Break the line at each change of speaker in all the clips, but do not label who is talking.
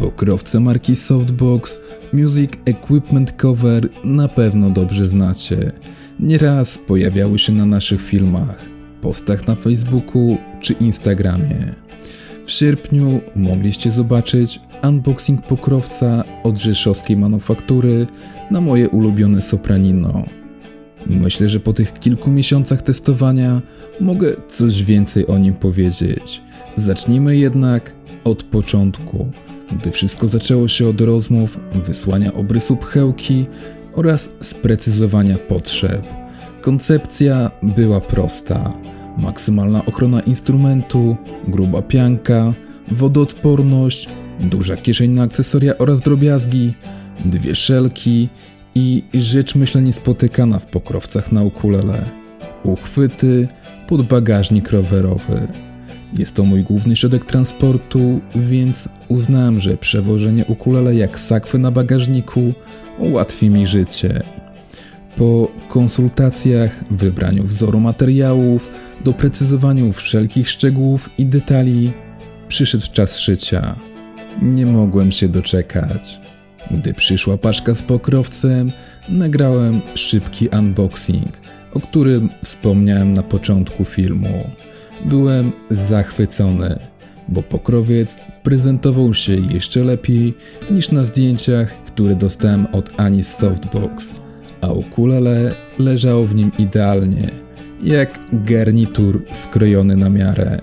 Pokrowce marki Softbox Music Equipment Cover na pewno dobrze znacie. Nieraz pojawiały się na naszych filmach, postach na Facebooku czy Instagramie. W sierpniu mogliście zobaczyć unboxing pokrowca od rzeszowskiej manufaktury na moje ulubione Sopranino. Myślę, że po tych kilku miesiącach testowania mogę coś więcej o nim powiedzieć. Zacznijmy jednak od początku, gdy wszystko zaczęło się od rozmów, wysłania obrysu pchełki oraz sprecyzowania potrzeb. Koncepcja była prosta. Maksymalna ochrona instrumentu, gruba pianka, wodoodporność, duża kieszeń na akcesoria oraz drobiazgi, dwie szelki i rzecz myślę niespotykana w pokrowcach na ukulele. Uchwyty pod bagażnik rowerowy. Jest to mój główny środek transportu, więc uznałem, że przewożenie ukulele jak sakwy na bagażniku ułatwi mi życie. Po konsultacjach, wybraniu wzoru materiałów, doprecyzowaniu wszelkich szczegółów i detali, przyszedł czas szycia. Nie mogłem się doczekać. Gdy przyszła paczka z pokrowcem, nagrałem szybki unboxing, o którym wspomniałem na początku filmu. Byłem zachwycony, bo pokrowiec prezentował się jeszcze lepiej niż na zdjęciach, które dostałem od Ani Softbox, a ukulele leżało w nim idealnie, jak garnitur skrojony na miarę.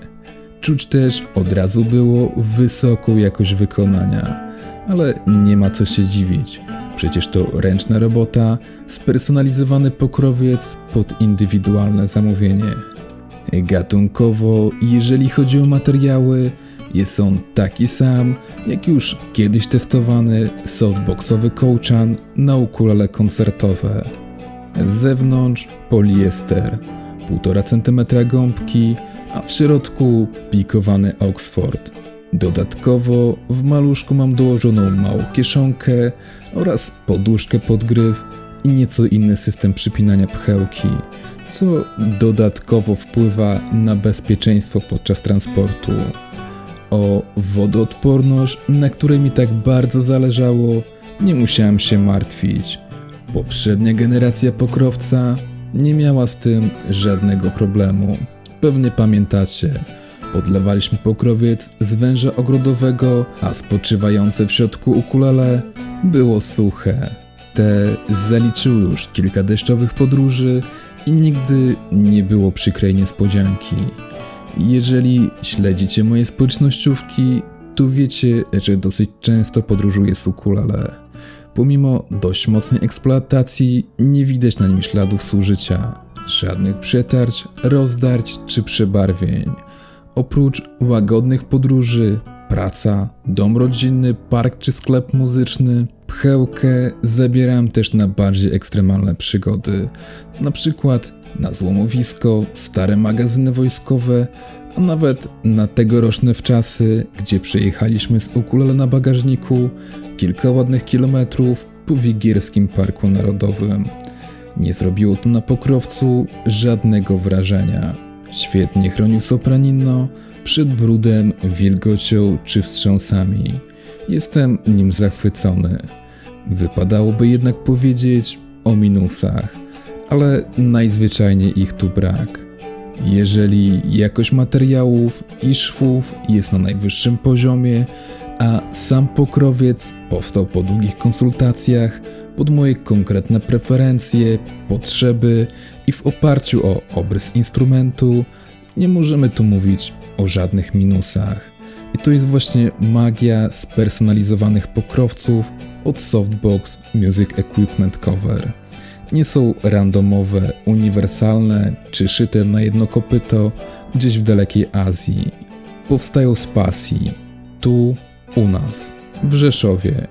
Czuć też od razu było wysoką jakość wykonania, ale nie ma co się dziwić. Przecież to ręczna robota, spersonalizowany pokrowiec pod indywidualne zamówienie. Gatunkowo, jeżeli chodzi o materiały, jest on taki sam, jak już kiedyś testowany softboxowy kołczan na ukulele koncertowe. Z zewnątrz poliester, 1,5 cm gąbki, a w środku pikowany Oxford. Dodatkowo w maluszku mam dołożoną małą kieszonkę oraz poduszkę pod gryf i nieco inny system przypinania pchełki, co dodatkowo wpływa na bezpieczeństwo podczas transportu. O wodoodporność, na której mi tak bardzo zależało, nie musiałem się martwić. Poprzednia generacja pokrowca nie miała z tym żadnego problemu. Pewnie pamiętacie. Podlewaliśmy pokrowiec z węża ogrodowego, a spoczywające w środku ukulele było suche. Te zaliczyły już kilka deszczowych podróży i nigdy nie było przykrej niespodzianki. Jeżeli śledzicie moje społecznościówki, to wiecie, że dosyć często podróżuję z ukulele. Pomimo dość mocnej eksploatacji, nie widać na nim śladów zużycia. Żadnych przetarć, rozdarć czy przebarwień. Oprócz łagodnych podróży, praca, dom rodzinny, park czy sklep muzyczny, pchełkę zabieram też na bardziej ekstremalne przygody. Na przykład na złomowisko, stare magazyny wojskowe, a nawet na tegoroczne wczasy, gdzie przejechaliśmy z ukulele na bagażniku kilka ładnych kilometrów po Wigierskim Parku Narodowym. Nie zrobiło to na pokrowcu żadnego wrażenia. Świetnie chronił sopranino przed brudem, wilgocią czy wstrząsami. Jestem nim zachwycony. Wypadałoby jednak powiedzieć o minusach, ale najzwyczajniej ich tu brak. Jeżeli jakość materiałów i szwów jest na najwyższym poziomie, a sam pokrowiec powstał po długich konsultacjach pod moje konkretne preferencje, potrzeby i w oparciu o obrys instrumentu, nie możemy tu mówić o żadnych minusach. I to jest właśnie magia spersonalizowanych pokrowców od Softbox Music Equipment Cover. Nie są randomowe, uniwersalne czy szyte na jedno kopyto gdzieś w dalekiej Azji. Powstają z pasji, tu, u nas, w Rzeszowie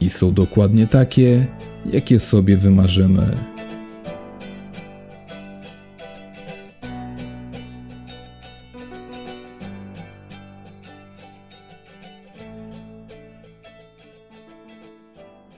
i są dokładnie takie, jakie sobie wymarzymy.